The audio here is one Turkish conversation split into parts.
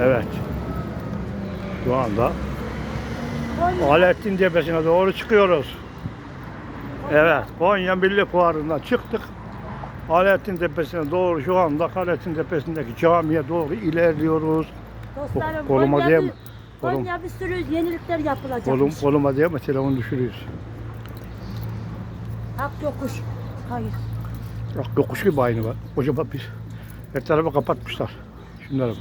Evet. Şu anda Alettin Tepesi'ne doğru çıkıyoruz. Evet, Konya Milli Fuarı'ndan çıktık. Alettin Tepesi'ne doğru şu anda Alettin Tepesi'ndeki camiye doğru ilerliyoruz. Dostlarım koluma Konya diye bir- mi? Kolum- Konya bir sürü yenilikler yapılacakmış. Kolum, koluma diye mi telefonu düşürüyoruz. Hak yokuş. Hayır. Bak yokuş gibi aynı var. Kocaman bir. Her tarafı kapatmışlar. Şunlara bak.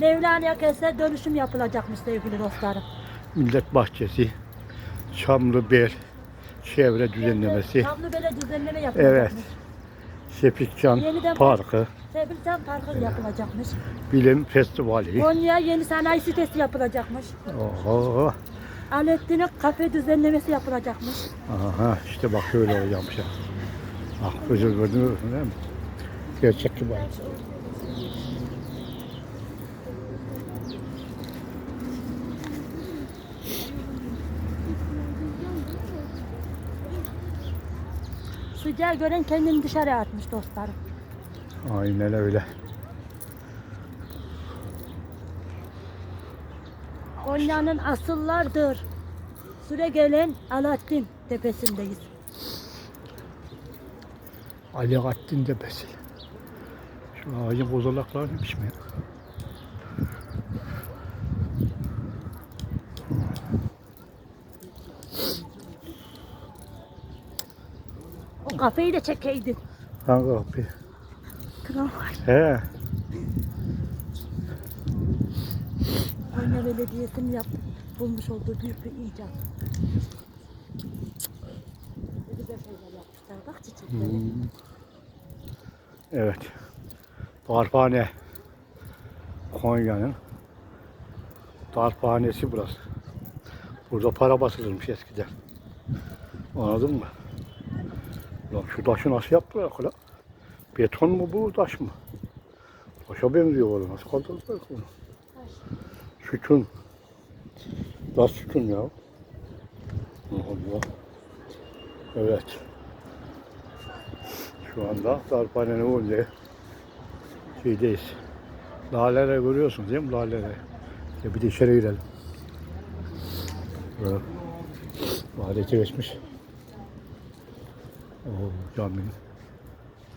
Mevlana Kese dönüşüm yapılacakmış sevgili dostlarım. Millet bahçesi, Çamlıbel, çevre düzenlemesi, Tablo böyle düzenleme yapılacakmış. Şefikcan Yeniden- Parkı, Sevilcan Parkı yapılacakmış. Bilim Festivali. Konya yeni sanayi sitesi yapılacakmış. Oho. Alettin'in kafe düzenlemesi yapılacakmış. Aha işte bak şöyle olacakmış. Bak gözü gördün mü? Gerçek gibi. Sıcağı gören kendini dışarı atmış dostlarım. Aynen öyle. Konya'nın asıllardır. Süre gelen Alaaddin tepesindeyiz. Ali Attin Tepesi. Şu ağacın kozalakları ne biçim ya? O kafeyi de çekeydin. Hangi kapı? Kral. He. Konya Belediyesi'nin yap, bulmuş olduğu büyük bir icat. Ne güzel şeyler yapmışlar. Bak çiçekleri. Hmm. Evet. Darphane. Konya'nın darphanesi burası. Burada para basılırmış eskiden. Anladın mı? Lan şu taşı nasıl yaptılar akıla? Beton mu bu taş mı? Taşa benziyor valla. Nasıl kaldırdılar ki bunu? Sütun. Taş sütun ya. Allah. Evet. Şu anda Darphane'nin önünde şeydeyiz. Laleleri görüyorsunuz değil mi? Laleleri. Ya bir de içeri girelim. Böyle. Adeti geçmiş. Oo, caminin.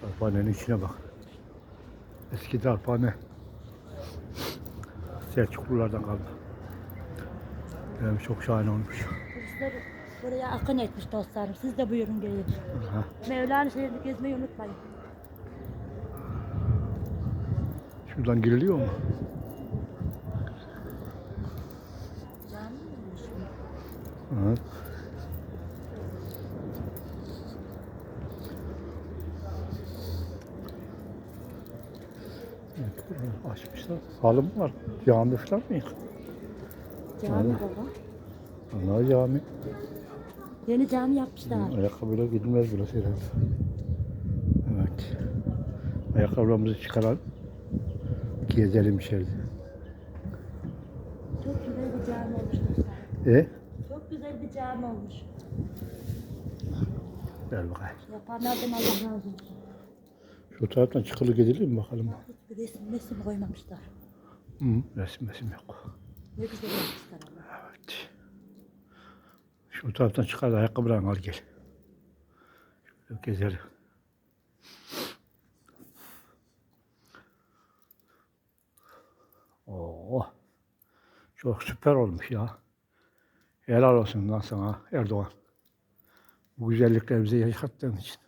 Darphane'nin içine bak. Eski darphane. Selçuklulardan kaldı. Yani çok şahane olmuş. Turistler buraya akın etmiş dostlarım. Siz de buyurun gelin. Aha. Mevlana şehrini gezmeyi unutmayın. Şuradan giriliyor mu? Cami. Evet, burayı açmışlar. Halı mı var? Cami falan mı? yok? Cami Öyle. baba. Allah cami. Yeni cami yapmışlar. Ayakkabıyla gidilmez burası herhalde. Evet. Ayakkabılarımızı çıkaralım. Gezelim içeride. Çok güzel bir cami olmuş dostlar. E? Çok güzel bir cami olmuş. Gel bakayım. Yapanlardan Allah razı olsun. Şu taraftan çıkılı gidelim mi bakalım. Resim, resim koymamışlar. Hı, resim resim yok. Ne güzel yapmışlar ama. Evet. Şu taraftan çıkar da ayakkabılarını al gel. Şöyle gezelim. Oo. Çok süper olmuş ya. Helal olsun lan sana Erdoğan. Bu güzelliklerimizi yaşattığın için.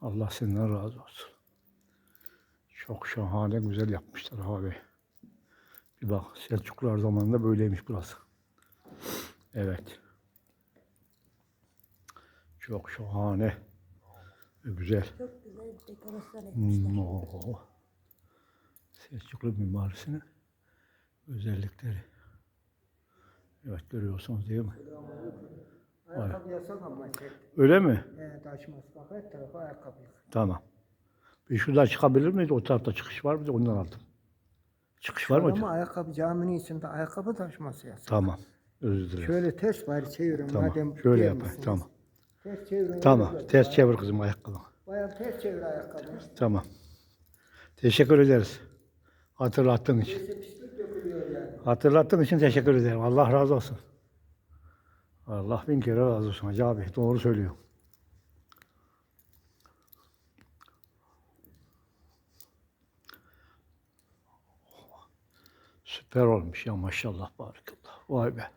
Allah senden razı olsun. Çok şahane güzel yapmışlar abi. Bir bak Selçuklular zamanında böyleymiş burası. Evet. Çok şahane. Güzel. Çok güzel dekorasyon etmişler. Oo. Selçuklu mimarisinin özellikleri. Evet görüyorsunuz değil mi? Ayakkabı yasak ama şey, Öyle mi? e, taşıması bak her tarafa ayakkabı. Tamam. Bir şuradan çıkabilir miyiz? O tarafta çıkış var mı? Ondan aldım. Çıkış var mı? Ama ayakkabı caminin içinde ayakkabı taşıması yasak. Tamam. Özür dilerim. Şöyle ters bari çevirin Tamam. madem Şöyle yapayım. musunuz? Tamam. Ters çevirin. Tamam. öyle Ters çevir kızım ayakkabını. Bayağı ters çevir ayakkabı. Tamam. Teşekkür ederiz. Hatırlattığın için. Neyse pislik dökülüyor yani. Hatırlattığın için teşekkür ederim. Allah razı olsun. Allah bin kere razı olsun Hacı abi. Doğru söylüyor. Süper olmuş ya maşallah barakallah. Vay be.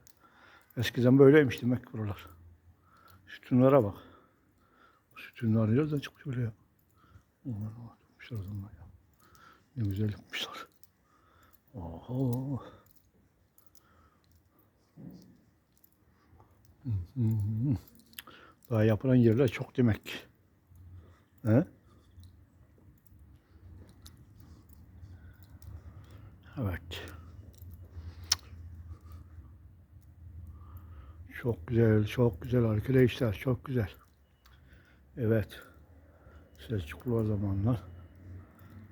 Eskiden böyleymiş demek buralar. Sütunlara bak. Sütunlar nereden çıkmış öyle ya? O zaman ya. Ne güzel yapmışlar. Oho. Daha yapılan yerler çok demek. He? Evet. Çok güzel, çok güzel arkadaşlar, çok güzel. Evet. Selçuklu zamanlar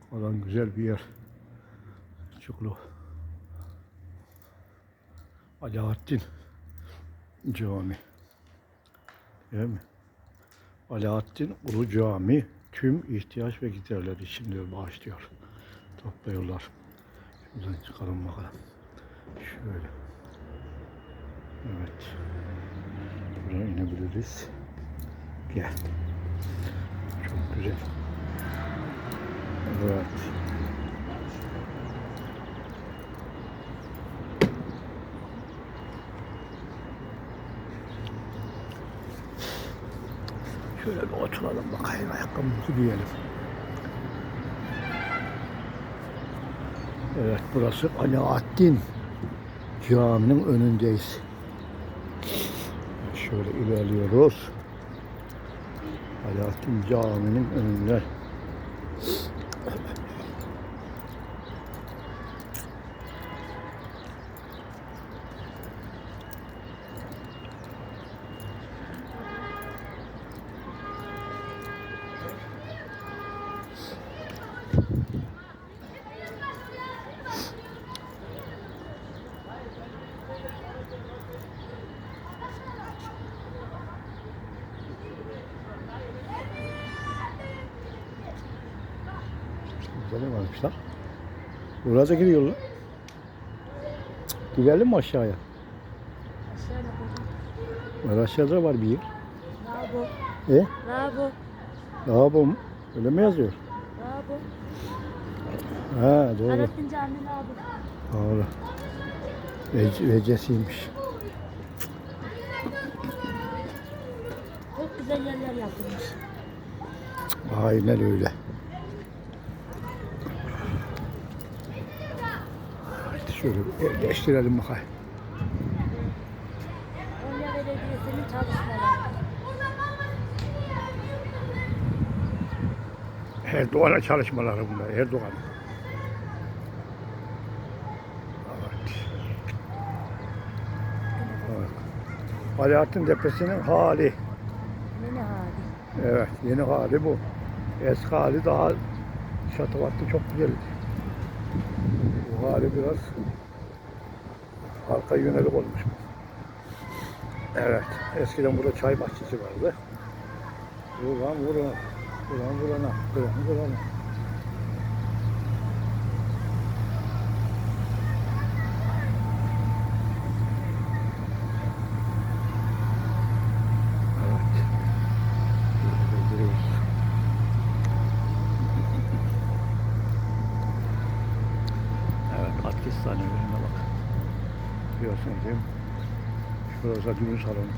kalan güzel bir yer. Selçuklu. Alaaddin Cami. Değil mi? Alaaddin Ulu Cami tüm ihtiyaç ve giderler için diyor bağışlıyor. Topluyorlar. Şuradan çıkalım bakalım. Şöyle. Evet. Buraya inebiliriz. Gel. Çok güzel. Evet. Şöyle bir oturalım bakayım ayakkabımızı giyelim. Evet burası Alaaddin Camii'nin önündeyiz. Şöyle ilerliyoruz. Alaaddin Camii'nin önünde. Burada ne varmış lan? Burada gidiyor lan. Cık, Gidelim mi aşağıya? Aşağıda. Var aşağıda var bir yer. Lavabo. E? Lavabo. Lavabo mu? Öyle mi yazıyor? Lavabo. Ha doğru. Alaaddin Camii lavabo. Doğru. Vec vecesiymiş. Çok güzel yerler yapılmış. Aynen öyle. Şöyle bir yerleştirelim bakayım. Konya Belediyesi'nin çalışmaları. Erdoğan'a çalışmaları bunlar. Erdoğan. Evet. Evet. Alaaddin Tepesi'nin hali. Yeni hali. Evet, yeni hali bu. Eski hali daha şatafatlı çok güzeldi. Hali biraz arka yönelik olmuş. Evet, eskiden burada çay bahçesi vardı. Buradan burana, buradan burana, buradan burana. Evet. Gezdiriyoruz. Evet, at kestanelerine bak. Mi? Şurası düğün salonu.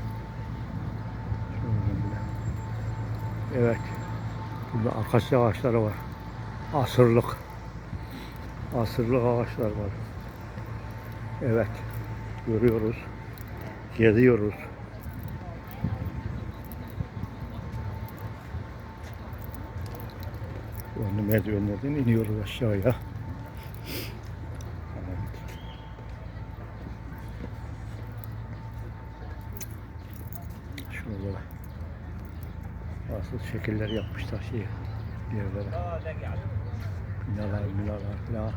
Evet. Burada akasya ağaçları var. Asırlık. Asırlık ağaçlar var. Evet. Görüyoruz. Geziyoruz. Anda merdivenlerden iniyoruz aşağıya. Evet. Şurada da nasıl şekiller yapmışlar şey yerlere. Binalar, binalar falan.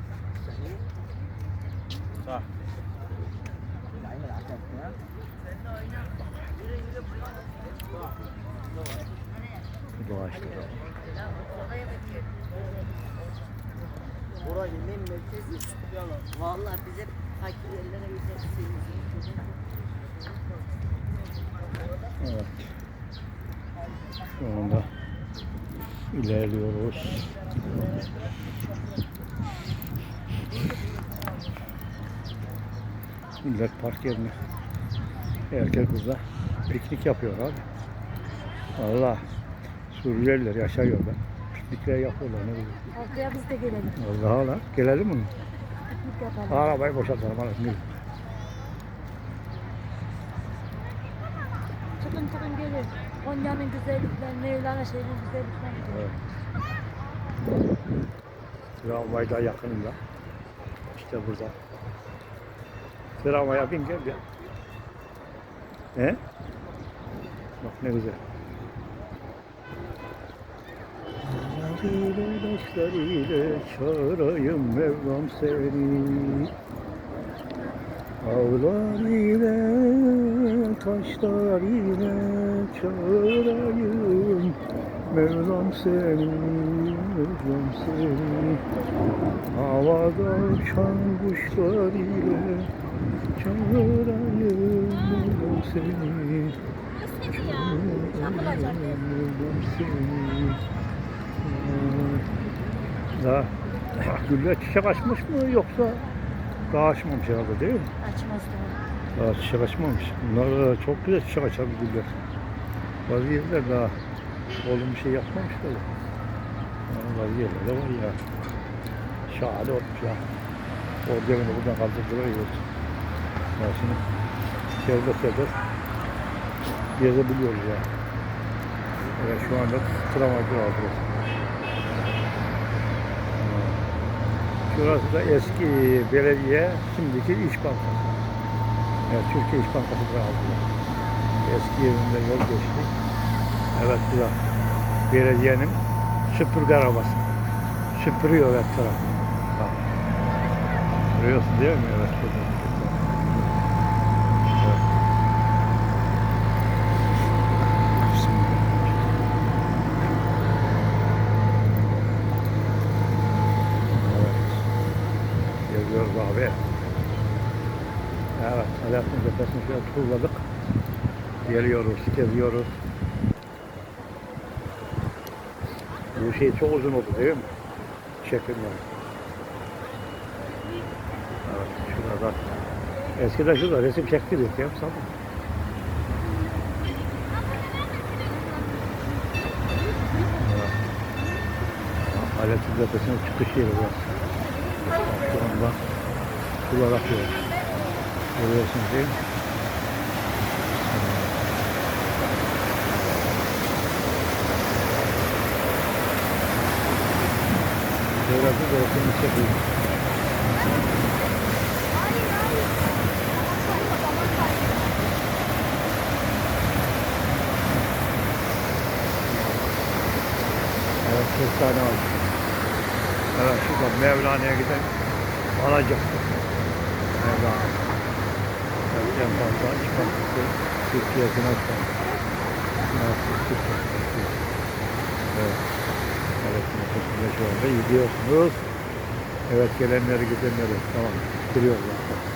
Bu ağaçlar. Orayı nem merkezi yalan. Vallahi bize fakir yerlere gideceksiniz. Evet. Şu anda ilerliyoruz. Millet park yerine herkes burada piknik yapıyor abi. Allah Suriyeliler yaşıyor da. Piknikler yapıyorlar ne bileyim. Haftaya biz de gelelim. Allah Allah. Gelelim mi? Piknik yapalım. Arabayı boşaltalım. Gidelim. Çıkın çıkın gelin. Konya'nın güzelliklerini, Mevlana şehrinin güzelliklerini. Evet. Tramvay da yakınında. İşte burada. Tramvaya bin gel ya. He? Bak ne güzel. Ile taşlar ile çağırayım Mevlam seni Ağlar ile taşlar ile çağırayım. Mevlam seni, Mevlam seni. Havada uçan kuşlar ile çağırayım. Mevlam seni. Mevlam seni. Daha güller çiçek açmış mı yoksa daha açmamış herhalde değil mi? Açmaz daha. Daha çiçek açmamış. Bunlar da çok güzel çiçek açar bu güller. Bazı yerler daha oğlum bir şey yapmamış. Yani bazı yerlerde var ya. Şahane olmuş ya. Beni buradan kaldırdılar oldu. Ya şimdi serbest serbest gezebiliyoruz ya. Evet şu anda tramvayda aldık. Şurası da eski belediye, şimdiki İş Bankası. Evet, Türkiye İş Bankası aldılar. Eski yerinde yol geçti. Evet bu da belediyenin süpürge arabası. Süpürüyor evet tarafı. Bak. Görüyorsun değil mi? Evet. burada. Geziyoruz abi. Evet, Alaaddin Tepesi'ni şöyle turladık. Geliyoruz, geziyoruz. Bu şey çok uzun oldu değil mi? Çekimler. Evet, şurada. Eskiden şurada resim çektirdik ya, sanırım. Alaaddin Tepesi'nin çıkış yeri burası. Şu anda sular akıyor. Görüyorsunuz değil mi? De resim çekeyim. Evet, kestane var. Evet, şurada Mevlana'ya giden alacak. Mevlana. Evet, en fazla. Evet, Türkiye. Evet. Evet, nefesinde şu anda gidiyorsunuz. Evet, gelenleri gidenleri. Tamam, duruyorlar.